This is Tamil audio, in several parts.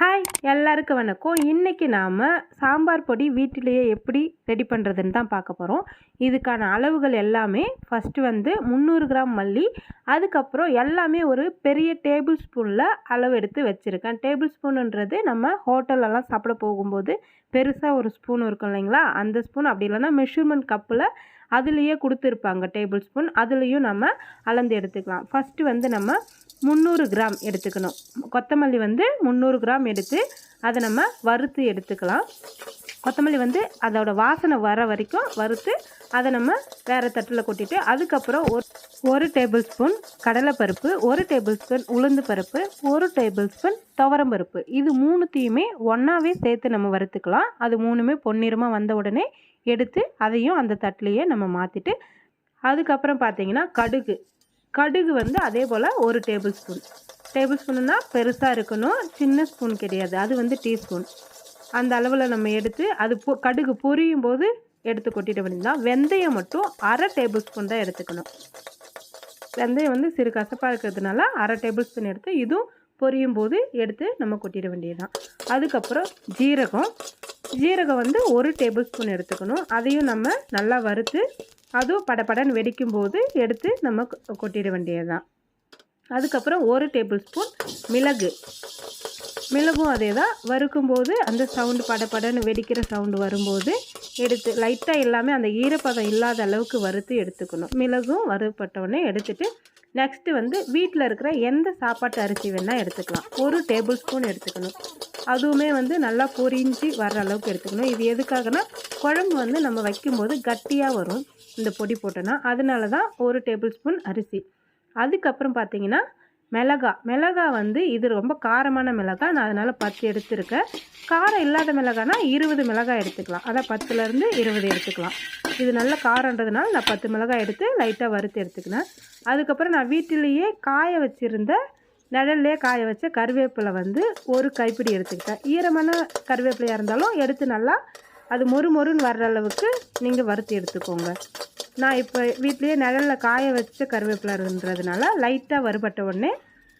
ஹாய் எல்லாருக்கும் வணக்கம். இன்றைக்கி நாம் சாம்பார் பொடி வீட்டிலேயே எப்படி ரெடி பண்ணுறதுன்னு தான் பார்க்க போகிறோம் இதுக்கான அளவுகள் எல்லாமே ஃபஸ்ட்டு வந்து முந்நூறு கிராம் மல்லி அதுக்கப்புறம் எல்லாமே ஒரு பெரிய டேபிள் ஸ்பூனில் அளவு எடுத்து வச்சுருக்கேன். டேபிள் ஸ்பூனுன்றது நம்ம ஹோட்டலெல்லாம் சாப்பிட போகும்போது பெருசாக ஒரு ஸ்பூன் இருக்கும் இல்லைங்களா? அந்த ஸ்பூன் அப்படி இல்லைன்னா மெஷர்மெண்ட் கப்பில் அதுலேயே கொடுத்துருப்பாங்க டேபிள் ஸ்பூன் அதுலேயும் நம்ம அளந்து எடுத்துக்கலாம். ஃபஸ்ட்டு வந்து நம்ம முந்நூறு கிராம் எடுத்துக்கணும். கொத்தமல்லி வந்து முந்நூறு கிராம் எடுத்து அதை நம்ம வறுத்து எடுத்துக்கலாம். கொத்தமல்லி வந்து அதோடய வாசனை வர வரைக்கும் வறுத்து அதை நம்ம வேறு தட்டில் கொட்டிட்டு அதுக்கப்புறம் ஒரு ஒரு டேபிள் ஸ்பூன் கடலைப்பருப்பு ஒரு டேபிள் ஸ்பூன் உளுந்து பருப்பு ஒரு டேபிள் ஸ்பூன் துவரம் பருப்பு. இது மூணுத்தையுமே ஒன்றாவே சேர்த்து நம்ம வறுத்துக்கலாம். அது மூணுமே பொன்னிறமாக வந்த உடனே எடுத்து அதையும் அந்த தட்டிலையே நம்ம மாற்றிட்டு அதுக்கப்புறம் பார்த்தீங்கன்னா கடுகு. கடுகு வந்து அதே போல் ஒரு டேபிள் ஸ்பூன் டேபிள் ஸ்பூனுன்னா பெருசாக இருக்கணும் சின்ன ஸ்பூன் கிடையாது. அது வந்து டீஸ்பூன் அந்த அளவில் நம்ம எடுத்து அது பொ கடுகு பொரியும் போது எடுத்து கொட்டிட்டு வேண்டியதுதான். வெந்தயம் மட்டும் அரை டேபிள் ஸ்பூன் தான் எடுத்துக்கணும். வெந்தயம் வந்து சிறு கசப்பாக இருக்கிறதுனால அரை டேபிள் ஸ்பூன் எடுத்து இதுவும் பொரியும் போது எடுத்து நம்ம கொட்டிட வேண்டியதுதான். அதுக்கப்புறம் ஜீரகம். ஜீரகம் வந்து ஒரு டேபிள் ஸ்பூன் எடுத்துக்கணும். அதையும் நம்ம நல்லா வறுத்து அதுவும் படப்படன்னு வெடிக்கும் போது எடுத்து நம்ம கொட்டிட வேண்டியது தான் அதுக்கப்புறம் ஒரு டேபிள் ஸ்பூன் மிளகு. மிளகும் அதே தான் வறுக்கும்போது அந்த சவுண்டு படப்படன்னு வெடிக்கிற சவுண்டு வரும்போது எடுத்து லைட்டாக எல்லாமே அந்த ஈரப்பதம் இல்லாத அளவுக்கு வறுத்து எடுத்துக்கணும். மிளகும் வறுப்பட்டவுடனே எடுத்துகிட்டு நெக்ஸ்ட்டு வந்து வீட்டில் இருக்கிற எந்த சாப்பாட்டு அரிசி வேணால் எடுத்துக்கலாம். ஒரு டேபிள் ஸ்பூன் எடுத்துக்கணும். அதுவுமே வந்து நல்லா பொரிஞ்சு வர்ற அளவுக்கு எடுத்துக்கணும். இது எதுக்காகனா குழம்பு வந்து நம்ம வைக்கும்போது கட்டியாக வரும். இந்த பொடி போட்டோன்னா அதனால தான் ஒரு டேபிள் ஸ்பூன் அரிசி. அதுக்கப்புறம் பார்த்தீங்கன்னா மிளகா. மிளகா வந்து இது ரொம்ப காரமான மிளகா. நான் அதனால் பத்து எடுத்துருக்கேன் காரம் இல்லாத மிளகானா இருபது மிளகாய் எடுத்துக்கலாம். அதான் பத்துலேருந்து இருபது எடுத்துக்கலாம். இது நல்ல காரன்றதுனால நான் பத்து மிளகாய் எடுத்து லைட்டாக வறுத்து எடுத்துக்கினேன். அதுக்கப்புறம் நான் வீட்டிலேயே காய வச்சுருந்த நிழல்லே காய வச்ச கருவேப்பிலை வந்து ஒரு கைப்பிடி எடுத்துக்கிட்டேன். ஈரமான கருவேப்பிலையாக இருந்தாலும் எடுத்து நல்லா அது மொறு மொறுன்னு வர்ற அளவுக்கு நீங்கள் வறுத்து எடுத்துக்கோங்க. நான் இப்போ வீட்லேயே நிழலில் காய வச்ச கருவேப்பிலைன்றதுனால லைட்டாக வறுபட்ட உடனே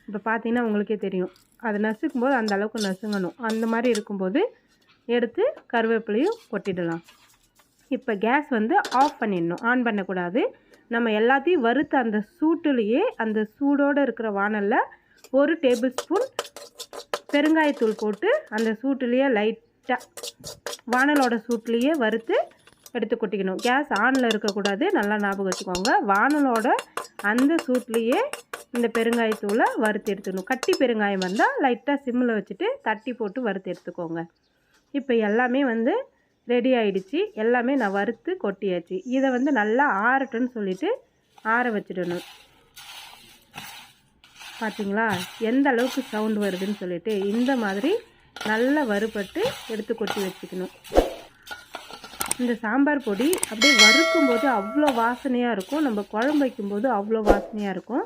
இப்போ பார்த்தீங்கன்னா உங்களுக்கே தெரியும். அது நசுக்கும் போது அந்த அளவுக்கு நசுங்கணும். அந்த மாதிரி இருக்கும்போது எடுத்து கருவேப்பிலையும் கொட்டிடலாம். இப்போ கேஸ் வந்து ஆஃப் பண்ணிடணும். ஆன் பண்ணக்கூடாது. நம்ம எல்லாத்தையும் வறுத்த அந்த சூட்டுலேயே அந்த சூடோடு இருக்கிற வானலில் ஒரு டேபிள் ஸ்பூன் பெருங்காயத்தூள் போட்டு அந்த சூட்டுலேயே லைட்டாக வானலோட சூட்லேயே வறுத்து எடுத்து கொட்டிக்கணும். கேஸ் ஆனில் இருக்கக்கூடாது. நல்லா ஞாபகம் வச்சுக்கோங்க. வானலோட அந்த சூட்லேயே இந்த பெருங்காயத்தூளை வறுத்து எடுத்துக்கணும். கட்டி பெருங்காயம் வந்தால் லைட்டாக சிம்மில் வச்சுட்டு தட்டி போட்டு வறுத்து எடுத்துக்கோங்க. இப்போ எல்லாமே வந்து ரெடி ஆகிடுச்சு எல்லாமே நான் வறுத்து கொட்டியாச்சு. இதை வந்து நல்லா ஆறட்டுன்னு சொல்லிவிட்டு ஆற வச்சிடணும். பார்த்தீங்களா எந்த அளவுக்கு சவுண்டு வருதுன்னு சொல்லிட்டு இந்த மாதிரி நல்லா வறுபட்டு எடுத்து கொட்டி வச்சுக்கணும். இந்த சாம்பார் பொடி அப்படியே வறுக்கும் போது அவ்வளோ வாசனையாக இருக்கும். நம்ம குழம்பு வைக்கும்போது அவ்வளோ வாசனையாக இருக்கும்.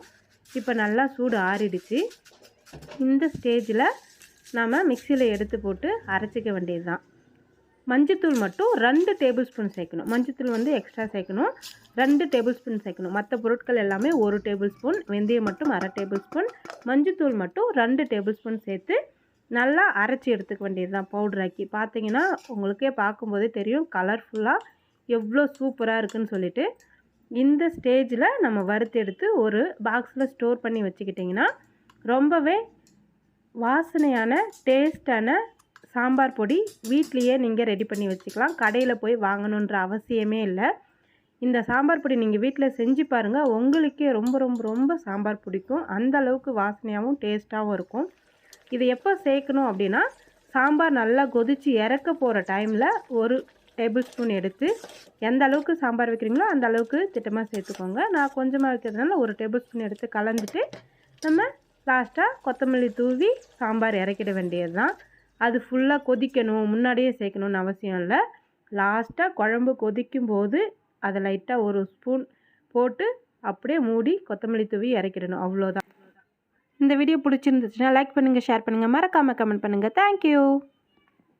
இப்போ நல்லா சூடு ஆறிடுச்சு. இந்த ஸ்டேஜில் நாம் மிக்சியில் எடுத்து போட்டு அரைச்சிக்க வேண்டியது தான் மஞ்சத்தூள் மட்டும் ரெண்டு டேபிள் ஸ்பூன் சேர்க்கணும். மஞ்சத்தூள் வந்து எக்ஸ்ட்ரா சேர்க்கணும். ரெண்டு டேபிள் ஸ்பூன் சேர்க்கணும். மற்ற பொருட்கள் எல்லாமே ஒரு டேபிள் ஸ்பூன் வெந்தயம் மட்டும் அரை டேபிள் ஸ்பூன் மஞ்சத்தூள் மட்டும் ரெண்டு டேபிள் ஸ்பூன் சேர்த்து நல்லா அரைச்சி எடுத்துக்க வேண்டியது தான் பவுட்ராக்கி பார்த்தீங்கன்னா உங்களுக்கே பார்க்கும்போதே தெரியும் கலர்ஃபுல்லாக எவ்வளோ சூப்பராக இருக்குன்னு சொல்லிட்டு. இந்த ஸ்டேஜில் நம்ம வறுத்து எடுத்து ஒரு பாக்ஸில் ஸ்டோர் பண்ணி வச்சுக்கிட்டிங்கன்னா ரொம்பவே வாசனையான டேஸ்டான சாம்பார் பொடி வீட்லேயே நீங்கள் ரெடி பண்ணி வச்சுக்கலாம். கடையில் போய் வாங்கணுன்ற அவசியமே இல்லை. இந்த சாம்பார் பொடி நீங்கள் வீட்டில் செஞ்சு பாருங்கள் உங்களுக்கே ரொம்ப ரொம்ப ரொம்ப சாம்பார் பிடிக்கும். அந்த அளவுக்கு வாசனையாகவும் டேஸ்ட்டாகவும் இருக்கும். இது எப்போ சேர்க்கணும் அப்படின்னா சாம்பார் நல்லா கொதித்து இறக்க போகிற டைமில் ஒரு டேபிள் ஸ்பூன் எடுத்து எந்த அளவுக்கு சாம்பார் வைக்கிறீங்களோ அந்த அளவுக்கு திட்டமாக சேர்த்துக்கோங்க. நான் கொஞ்சமாக வைக்கிறதுனால ஒரு டேபிள் ஸ்பூன் எடுத்து கலந்துட்டு நம்ம லாஸ்ட்டாக கொத்தமல்லி தூவி சாம்பார் இறக்கிட வேண்டியது தான் அது ஃபுல்லாக கொதிக்கணும். முன்னாடியே சேர்க்கணுன்னு அவசியம் இல்லை. லாஸ்ட்டாக குழம்பு கொதிக்கும் போது அதை லைட்டாக ஒரு ஸ்பூன் போட்டு அப்படியே மூடி கொத்தமல்லி தூவி இறக்கிடணும். அவ்வளோதான் இந்த வீடியோ பிடிச்சிருந்துச்சுன்னா லைக் பண்ணுங்கள் ஷேர் பண்ணுங்கள் மறக்காமல் கமெண்ட் பண்ணுங்கள் தேங்க்யூ